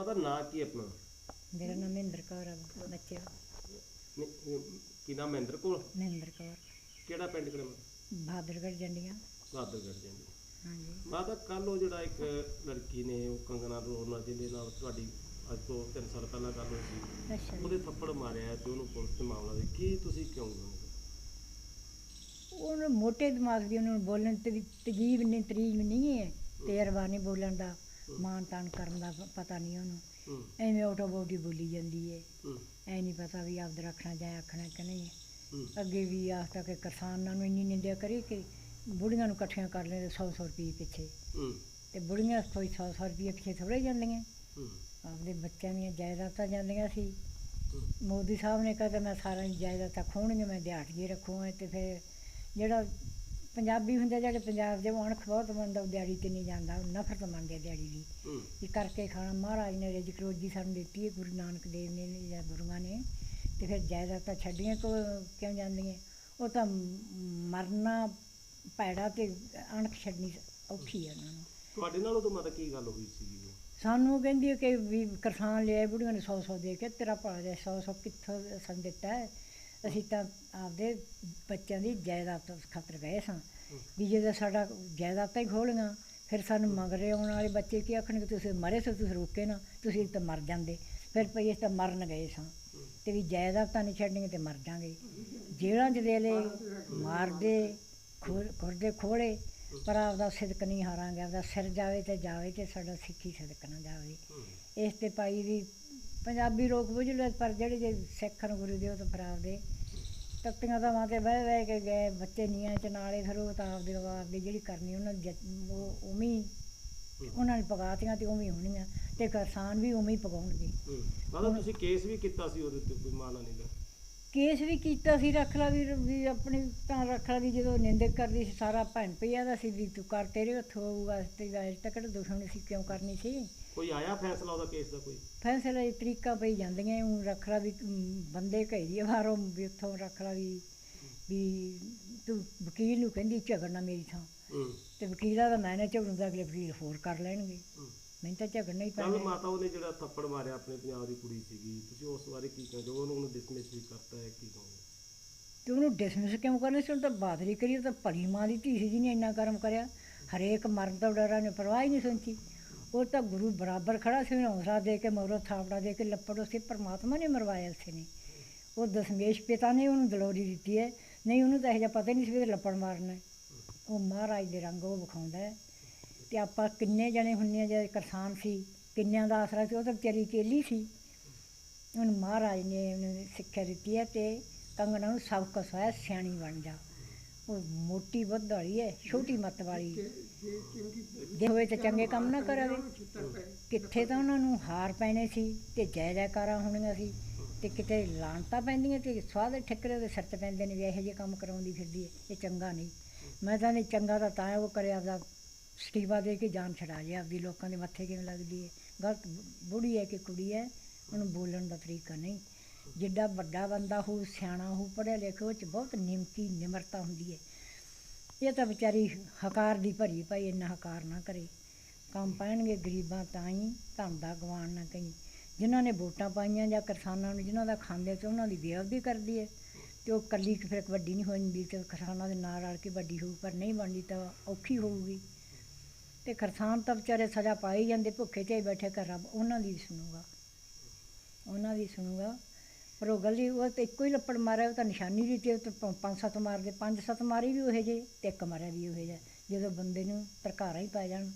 ਮਾਤਾ ਨਾਂ ਕੀ ਆਪਣਾ? ਮੇਰਾ ਨਾਮ ਮਹਿੰਦਰ ਕੌਰ ਆ ਬੱਚੇ ਨਹੀਂ, ਕੀ ਨਾਮ ਮਹਿੰਦਰ ਕੋਲ? ਮਹਿੰਦਰ ਕੌਰ। ਕਿਹੜਾ ਪਿੰਡ ਕਿਹੜਾ ਬਹਾਦਰਗੜ੍ਹ ਜੰਡੀਆਂ। ਬਹਾਦਰਗੜ੍ਹ ਜਾਂਦੀ ਹਾਂਜੀ। ਮਾਤਾ ਕੱਲ ਉਹ ਜਿਹੜਾ ਇੱਕ ਲੜਕੀ ਨੇ ਉਹ ਕੰਗਨਾ ਰੋਣਾ ਜਿਹਦੇ ਨਾਲ ਤੁਹਾਡੀ ਅੱਜ ਤੋਂ 3 ਸਾਲ ਪਹਿਲਾਂ ਗੱਲ ਹੋਈ ਸੀ ਅੱਛਾ। ਉਹਦੇ ਥੱਪੜ ਮਾਰਿਆ ਤੇ ਉਹਨੂੰ ਪੁਲਿਸ ਤੇ ਮਾਮਲਾ ਦੇ ਕੀ ਤੁਸੀਂ ਕਿਉਂ ਗਏ ਉਹਨੂੰ ਮੋਟੇ ਦਿਮਾਗ ਦੀ ਉਹਨਾਂ ਬੋਲਣ ਤੇ ਵੀ ਤਜੀਬ ਨਹੀਂ ਤਰੀਬ ਨਹੀਂ ਹੈ ਤੇਰਵਾ ਨਹੀਂ ਬੋਲਣ ਦਾ। ਮਾਨ ਤਾਨ ਕਰਨ ਦਾ ਪਤਾ ਨਹੀਂ ਉਹਨੂੰ। ਐਵੇਂ ਆਟੋ ਬੋਡੀ ਬੋਲੀ ਜਾਂਦੀ ਹੂੰ। ਐ ਨਹੀਂ ਪਤਾ ਵੀ ਆਪਦ ਰੱਖਣਾ ਜਾਂ ਆਖਣਾ ਕਿ ਨਹੀਂ। ਅੱਗੇ ਵੀ ਆਖਤਾ ਕਿ ਕਿਸਾਨਾਂ ਨੂੰ ਇੰਨੀ ਨਿੰਦਿਆ ਕਰੀ ਕਿ ਬੁੜੀਆਂ ਨੂੰ ਇਕੱਠੀਆਂ ਕਰ ਲੈਂਦੇ 100 100 ਰੁਪਏ ਪਿੱਛੇ। ਤੇ ਬੁੜੀਆਂ ਕੋਈ 100 100 ਰੁਪਏ ਪਿੱਛੇ ਥੋੜੇ ਜਾਂਦੀਆਂ। ਆਪਦੇ ਬੱਚਿਆਂ ਦੀਆਂ ਜਾਇਦਾਦਾਂ ਜਾਂਦੀਆਂ ਸੀ। ਮੋਦੀ ਸਾਹਿਬ ਨੇ ਕਹਿੰਦਾ ਮੈਂ ਸਾਰਿਆਂ ਦੀ ਜਾਇਦਾਦਾਂ ਖੋਣਗੇ ਮੈਂ ਦਿਹਾੜੀਏ ਰੱਖੂਗਾ ਤੇ ਫਿਰ ਜਿਹੜਾ ਪੰਜਾਬੀ ਹੁੰਦੇ ਜਿਹੜੇ ਪੰਜਾਬ ਦੇ ਉਹ ਅਣਖ ਬਹੁਤ ਮੰਨਦਾ ਉਹ ਦਿਹਾੜੀ ਤੇ ਨਹੀਂ ਜਾਂਦਾ ਉਹ ਨਫ਼ਰਤ ਮੰਨਦੇ ਦਿਹਾੜੀ ਦੀ। ਹੂੰ। ਵੀ ਕਰਕੇ ਖਾਣਾ ਮਹਾਰਾਜ ਨੇ ਰਿਜ਼ਕ ਰੋਜੀ ਸਾਨੂੰ ਦਿੱਤੀ ਹੈ ਗੁਰੂ ਨਾਨਕ ਦੇਵ ਨੇ ਜਾਂ ਗੁਰੂਆਂ ਨੇ ਤੇ ਫਿਰ ਜਾਇਦਾਦਾਂ ਛੱਡੀਆਂ ਕੋ ਕਿਉਂ ਜਾਂਦੀਆਂ? ਉਹ ਤਾਂ ਮਰਨਾ ਪੈੜਾ ਤੇ ਅਣਖ ਛੱਡਣੀ ਔਖੀ ਹੈ ਉਹਨਾਂ ਨੂੰ। ਤੁਹਾਡੇ ਨਾਲ ਉਦੋਂ ਮਾਤਾ ਕੀ ਗੱਲ ਹੋਈ ਸੀ? ਸਾਨੂੰ ਕਹਿੰਦੀ ਕਿ ਵੀ ਕਿਸਾਨ ਲਿਆਏ ਬੁੜੀਆਂ ਨੇ 100 100 ਦੇ ਕੇ ਤੇਰਾ ਦੇ 100 100 ਕਿੱਥੋਂ ਸਾਨੂੰ ਦਿੱਤਾ ਹੈ? ਅਸੀਂ ਤਾਂ ਆਪਦੇ ਬੱਚਿਆਂ ਦੀ ਜਾਇਦਾਦ ਤੋਂ ਖਾਤਰ ਗਏ ਸਾਂ। ਵੀ ਜਦੋਂ ਸਾਡਾ ਜਾਇਦਾਦਾਂ ਹੀ ਖੋਲੀਆਂ, ਫਿਰ ਸਾਨੂੰ ਮਗਰੇ ਆਉਣ ਵਾਲੇ ਬੱਚੇ ਕੀ ਆਖਣਗੇ, ਤੁਸੀਂ ਮਰੇ ਸੋ, ਤੁਸੀਂ ਰੋਕੇ ਨਾ, ਤੁਸੀਂ ਤਾਂ ਮਰ ਜਾਂਦੇ। ਫਿਰ ਭਈ ਅਸੀਂ ਤਾਂ ਮਰਨ ਗਏ ਸਾਂ। ਤੇ ਵੀ ਜਾਇਦਾਦ ਤਾਂ ਨਹੀਂ ਛੱਡਣੀਆਂ ਤੇ ਮਰ ਜਾਾਂਗੇ। ਜੇਲਾਂ 'ਚ ਦੇ ਮਾਰਦੇ, ਖੁਰ- ਖੁਰਦੇ ਖੋਲੇ, ਪਰ ਆਪਦਾ ਸਿਦਕ ਨਹੀਂ ਹਾਰਾਂਗੇ, ਆਪਦਾ ਸਿਰ ਜਾਵੇ ਤੇ ਜਾਵੇ ਤੇ ਸਾਡਾ ਸਿੱਖੀ ਸਿਦਕ ਨਾ ਜਾਵੇ। ਇਸ ਤੇ ਪਾਈ ਵੀ ਪੰਜਾਬੀ ਲੋਕ ਬੁਝ ਲਏ ਪਰ ਜਿਹੜੇ ਜੇ ਸਿੱਖਣ ਗੁਰੂ ਦੇ ਉਹ ਤਾਂ ਫਿਰ ਆਪਦੇ ਤੱਤੀਆਂ ਦਾ ਮਾਤੇ ਬਹਿ ਬਹਿ ਕੇ ਗਏ ਬੱਚੇ ਨੀਆਂ ਚ ਨਾਲੇ ਫਿਰ ਉਹ ਤਾਂ ਆਪਦੇ ਆਪਦੀ ਜਿਹੜੀ ਕਰਨੀ ਉਹਨਾਂ ਦੀ ਜ- ਉਹ ਹੀ। ਉਹਨਾਂ ਨੇ ਪਕਾਤੀਆਂ ਤੇ ਹੀ ਹੋਣੀਆਂ ਤੇ ਕਿਸਾਨ ਵੀ ਉਵੇਂ ਹੀ ਪਕਾਉਣਗੇ। ਹੂੰ। ਮਾਤਾ ਤੁਸੀਂ ਕੇਸ ਵੀ ਕੀਤਾ ਸੀ ਉਹਦੇ ਤੇ ਕੋਈ ਮਾਨਾ ਨਹੀਂ ਦਾ ਕੇਸ ਵੀ ਕੀਤਾ ਸੀ ਰੱਖ ਲਾ ਵੀ ਵੀ ਆਪਣੀ ਤਾਂ ਰੱਖ ਲਾ ਵੀ ਜਦੋਂ ਨਿੰਦਕ ਕਰਦੀ ਸੀ ਸਾਰਾ ਭੈਣ ਪਿਆ ਦਾ ਸੀ ਵੀ ਤੂੰ ਕਰ ਤੇਰੇ ਹੱਥੋਂ ਆਊਗਾ ਤੇ ਅਜੇ ਤੱਕ ਦੁਸ਼ਮਣ ਸੀ ਕਿਉਂ ਕਰਨੀ ਸੀ? ਕੋਈ ਆਇਆ ਫੈਸਲਾ ਉਹਦਾ ਕੇਸ ਦਾ ਕੋਈ? ਫੈਸਲੇ ਦੀ ਤਰੀਕਾ ਪਈ ਜਾਂਦੀਆਂ ਉਹ ਰੱਖ ਲਾ ਵੀ ਅਮ, ਬੰਦੇ ਘੇਰੀ ਬਾਹਰੋਂ ਵੀ ਉੱਥੋਂ ਰੱਖ ਲਾ ਵੀ ਵੀ ਤੂੰ ਵਕੀਲ ਨੂੰ ਕਹਿੰਦੀ ਝਗੜਨਾ ਮੇਰੀ ਥਾਂ। ਹੂੰ। ਤੇ ਵਕੀਲਾਂ ਦਾ ਮੈਂ ਨਾ ਝਗੜੂੰਦਾ ਅਗਲੇ ਵਕੀਲ ਹੋਰ ਕਰ ਲੈਣਗੇ। ਹੂੰ। ਮੈਨੂੰ ਤਾਂ ਝਗੜਨਾ ਹੀ ਕੱਲ ਪੈਣਾ। ਮਾਤਾ ਉਹਨੇ ਜਿਹੜਾ ਥੱਪੜ ਮਾਰਿਆ ਆਪਣੇ ਪੰਜਾਬ ਦੀ ਕੁੜੀ ਸੀਗੀ ਤੁਸੀਂ ਉਸ ਬਾਰੇ ਕੀ ਕਹਿੰਦੇ ਹੋ? ਉਹਨੂੰ ਉਹਨੂੰ ਡਿਸਮਿਸ ਵੀ ਕਰਤਾ ਹੈ ਕੀ ਕਹੋਗੇ? ਤੇ ਉਹਨੂੰ ਡਿਸਮਿਸ ਕਿਉਂ ਕਰਨਾ ਸੀ? ਉਹਨੂੰ ਤਾਂ ਬਾਦਰੀ ਕਰੀ ਉਹ ਤਾਂ ਭਲੀ ਮਾਂ ਦੀ ਧੀ ਸੀ ਜਿਹਨੇ ਇੰਨਾ ਕਰਮ ਕਰਿਆ। ਹਰੇਕ ਮਰਨ ਤੋਂ ਡਰਾ ਨੇ ਪਰਵਾਹ ਹੀ ਨਹੀਂ ਸੁਣਤੀ। ਉਹ ਤਾਂ ਗੁਰੂ ਬਰਾਬਰ ਖੜਾ ਸੀ, ਉਹਨੂੰ ਹੌਸਲਾ ਦੇ ਕੇ ਮਗਰੋਂ ਥਾਪੜਾ ਦੇ ਕੇ ਲੱਪੜ ਉਸੇ ਪਰਮਾਤਮਾ ਨੇ ਮਰਵਾਇਆ ਉਸੇ ਨੇ। ਉਹ ਦਸ਼ਮੇਸ਼ ਪਿਤਾ ਨੇ ਉਹਨੂੰ ਦਲੋਰੀ ਦਿੱਤੀ ਹੈ। ਨਹੀਂ, ਉਹਨੂੰ ਤਾਂ ਇਹ ਜਿਹਾ ਪਤਾ ਹੀ ਨਹੀਂ ਸੀ ਵੀ ਇਹਦੇ ਲੱਪੜ ਮਾਰਨਾ ਉਹ ਮਹਾਰਾਜ ਦੇ ਰੰਗ ਉਹ ਵਿਖਾਉਂਦਾ ਹੈ। ਤੇ ਆਪਾਂ ਕਿੰਨੇ ਜਣੇ ਹੁੰਨੇ ਆ ਜਿਹੜੇ ਕਿਸਾਨ ਸੀ, ਕਿੰਨਿਆਂ ਦਾ ਆਸਰਾ ਸੀ, ਉਹ ਤਾਂ ਵਿਚਾਰੀ ਕੇਲੀ ਸੀ। ਹੁਣ ਮਹਾਰਾਜ ਨੇ ਉਹਨੂੰ ਸਿੱਖਿਆ ਦਿੱਤੀ ਹੈ ਤੇ ਕੰਗਣਾ ਨੂੰ ਸਬਕ ਸਿਖਾਇਆ ਸਿਆਣੀ ਬਣ ਜਾ। ਉਹ ਮੋਟੀ ਬੁੱਧ ਵਾਲੀ ਹੈ ਛੋਟੀ ਮੱਤ ਵਾਲੀ। ਜੇ ਹੋਵੇ ਤਾਂ ਚੰਗੇ ਕੰਮ ਨਾ ਕਰਾਵੇ। ਕਿੱਥੇ ਤਾਂ ਉਹਨਾਂ ਨੂੰ ਹਾਰ ਪੈਣੇ ਸੀ ਤੇ ਜੈ ਜੈਕਾਰਾਂ ਹੋਣੀਆਂ ਸੀ ਤੇ ਕਿਤੇ ਲਾਂਟਾਂ ਪੈਂਦੀਆਂ ਤੇ ਸਵਾਦ ਠਿਕਰੇ ਦੇ ਸਿਰ 'ਚ ਪੈਂਦੇ ਨੇ ਵੀ ਇਹੋ ਜਿਹੇ ਕੰਮ ਕਰਾਉਂਦੀ ਫਿਰਦੀ ਹੈ ਇਹ ਚੰਗਾ ਨਹੀਂ। ਮੈਂ ਤਾਂ ਨਹੀਂ ਚੰਗਾ ਤਾਂ ਤਾਂ ਉਹ ਕਰਿਆ ਆਪਦਾ ਸਟੀਵਾ ਦੇ ਕੇ ਜਾਨ ਛਡਾ ਜੇ ਆਪਦੀ ਲੋਕਾਂ ਦੇ ਮੱਥੇ ਕਿਵੇਂ ਲੱਗਦੀ ਹੈ। ਗਲਤ ਬੁੜੀ ਹੈ ਕਿ ਕੁੜੀ ਹੈ ਉਹਨੂੰ ਬੋਲਣ ਦਾ ਤਰੀਕਾ ਨਹੀਂ। ਜਿੱਡਾ ਵੱਡਾ ਬੰਦਾ ਹੋ ਸਿਆਣਾ ਹੋ ਪੜ੍ਹਿਆ ਲਿਖਿਆ ਉਹ ਚ ਬਹੁਤ ਨਿਮਤੀ, ਨਿਮਰਤਾ ਹੁੰਦੀ ਹੈ ਇਹ ਤਾਂ ਵਿਚਾਰੀ ਹਕਾਰ ਦੀ ਭਰੀ ਭਾਈ ਇੰਨਾ ਹਕਾਰ ਨਾ ਕਰੇ। ਕੰਮ ਪੈਣਗੇ ਗਰੀਬਾਂ ਤਾਂ ਹੀ ਧਨ ਦਾ ਗਵਾਨ ਨਾ ਕਹੀਂ। ਜਿਨ੍ਹਾਂ ਨੇ ਵੋਟਾਂ ਪਾਈਆਂ ਜਾਂ ਕਿਸਾਨਾਂ ਨੂੰ, ਜਿਨ੍ਹਾਂ ਦਾ ਖਾਂਦੇ ਤੇ ਉਹਨਾਂ ਦੀ ਬੇਅਦਬੀ ਕਰਦੀ ਹੈ ਤੇ ਉਹ ਕੱਲੀ ਫਿਰ ਵੱਡੀ ਨਹੀਂ ਹੋ ਜਾਂਦੀ ਤੇ ਕਿਸਾਨਾਂ ਦੇ ਨਾਲ ਰਲ ਕੇ ਵੱਡੀ ਹੋਊ, ਪਰ ਨਹੀਂ ਬਣਦੀ ਤਾਂ ਔਖੀ ਹੋਊਗੀ। ਤੇ ਕਿਸਾਨ ਤਾਂ ਵਿਚਾਰੇ ਸਜ਼ਾ ਪਾਈ ਜਾਂਦੇ, ਭੁੱਖੇ ਤੇ ਬੈਠੇ ਕਰ ਉਹਨਾਂ ਦੀ ਸੁਣੂਗਾ। ਉਹਨਾਂ ਦੀ ਸੁਣੂਗਾ। ਪਰ ਉਹ ਗਲੀ ਉਹ ਤਾਂ ਇੱਕੋ ਹੀ ਲੱਪੜ ਮਾਰਿਆ ਉਹ ਤਾਂ ਨਿਸ਼ਾਨੀ ਦੀ ਤੇ ਉਹ ਤਾਂ ਪੰਜ ਸੱਤ ਮਾਰਦੇ ਪੰਜ ਸੱਤ ਮਾਰੀ ਵੀ ਉਹੇ ਜੇ ਤੇ ਇੱਕ ਮਾਰਿਆ ਵੀ ਉਹੇ ਜਿਹਾ ਜਦੋਂ ਬੰਦੇ ਨੂੰ ਤਰਕਾਰਾਂ ਹੀ ਪੈ ਜਾਣ।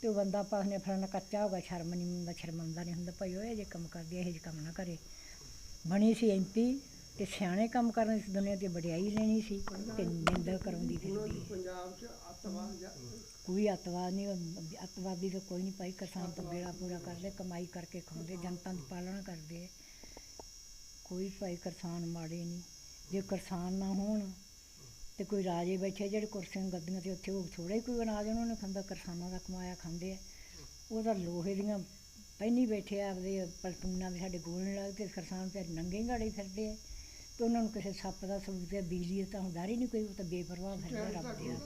ਤੇ ਉਹ ਬੰਦਾ ਪਾਸ ਨੇ ਫਲਾਣਾ ਕੱਚਾ ਹੋਗਾ ਸ਼ਰਮ ਨਹੀਂ ਹੁੰਦਾ ਸ਼ਰਮੰਦਾ ਨਹੀਂ ਹੁੰਦਾ ਭਾਈ ਉਹ ਇਹ ਜੇ ਕੰਮ ਕਰਦੀ ਇਹ ਜੇ ਕੰਮ ਨਾ ਕਰੇ। ਬਣੀ ਸੀ ਐਮਪੀ ਤੇ ਸਿਆਣੇ ਕੰਮ ਕਰਨ ਇਸ ਦੁਨੀਆ ਤੇ ਵਡਿਆਈ ਲੈਣੀ ਸੀ ਤੇ ਨਿੰਦਾ ਕਰਾਉਂਦੀ ਫਿਰਦੀ ਪੰਜਾਬ 'ਚ ਅੱਤਵਾਦ ਜਾਂ ਕੋਈ ਅੱਤਵਾਦ ਨਹੀਂ ਅੱਤਵਾਦੀ ਤਾਂ ਕੋਈ ਨਹੀਂ ਭਾਈ ਕਿਸਾਨ ਤਾਂ ਬੇੜਾ ਪੂਰਾ ਕਰਦੇ ਕਮਾਈ ਕਰਕੇ ਖਾਂਦੇ ਜਨਤਾ ਦੀ ਪਾਲਣਾ ਕਰਦੇ ਕੋਈ ਭਾਈ ਕਿਸਾਨ ਮਾੜੇ ਨਹੀਂ। ਜੇ ਕਿਸਾਨ ਨਾ ਹੋਣ ਤੇ ਕੋਈ ਰਾਜੇ ਬੈਠੇ ਜਿਹੜੇ ਕੁਰਸੀਆਂ ਗੱਦੀਆਂ ਤੇ ਉੱਥੇ ਉਹ ਥੋੜਾ ਹੀ ਕੋਈ ਅਨਾਜ ਉਹਨਾਂ ਨੇ ਖਾਂਦਾ ਕਿਸਾਨਾਂ ਦਾ ਕਮਾਇਆ ਖਾਂਦੇ ਆ। ਉਹ ਤਾਂ ਲੋਹੇ ਦੀਆਂ ਪਹਿਨੀ ਬੈਠੇ ਆ ਆਪਦੇ ਪਲਟੂਨਾਂ ਦੇ ਸਾਡੇ ਗੋਲ ਨਹੀਂ ਲੱਗਦੇ ਕਿਸਾਨ ਫਿਰ ਨੰਗੇ ਗਾੜੇ ਫਿਰਦੇ ਆ। ਤੇ ਉਹਨਾਂ ਨੂੰ ਕਿਸੇ ਸੱਪ ਦਾ ਸਬੂਤ ਹੈ ਬਿਜਲੀ ਤਾਂ ਹੁੰਦਾ ਹੀ ਨਹੀਂ ਕੋਈ ਉਹ ਤਾਂ ਬੇਪਰਵਾਹ ਫਿਰਦੇ ਰੱਬ ਦੇ ਹੱਥ।